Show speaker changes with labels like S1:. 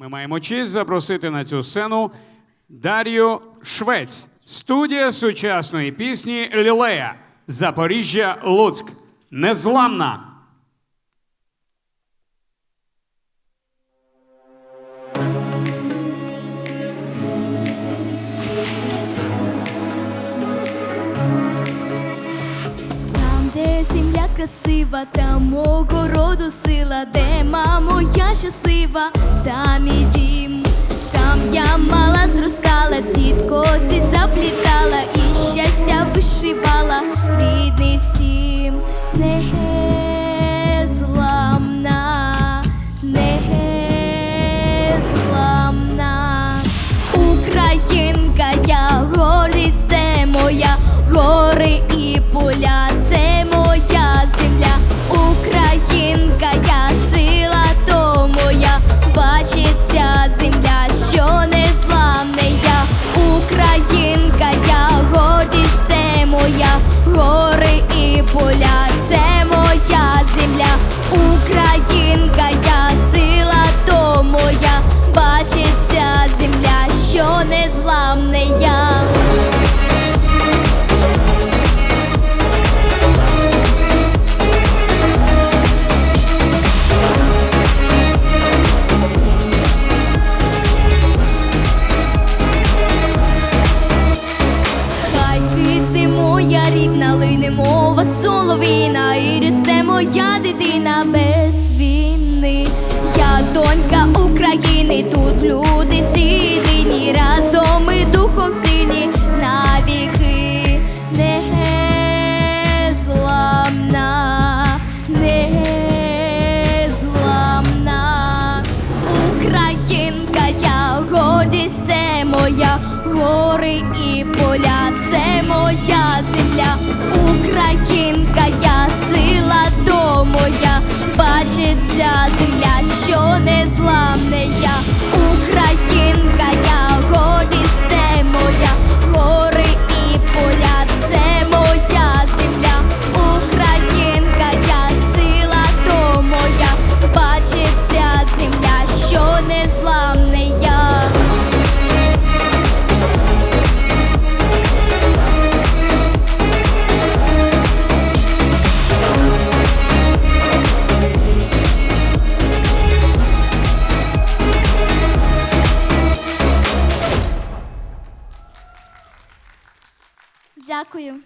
S1: Ми маємо честь запросити на цю сцену Дар'ю Швець, студія сучасної пісні Лілея, Запоріжжя, Луцьк. Незламна.
S2: Красива, там мого роду сила, де мамо я щаслива, там і дім, там я мала зростала, дід косі заплітала і щастя вишивала, рідний всім не без війни. Я донька України, тут люди всі єдині, разом ми духом сильні навіки не зламна, не зламна. Українка, я гордість це моя, гори і поля, це моя земля. Українка, бачиться земля, що не зламне Дякую.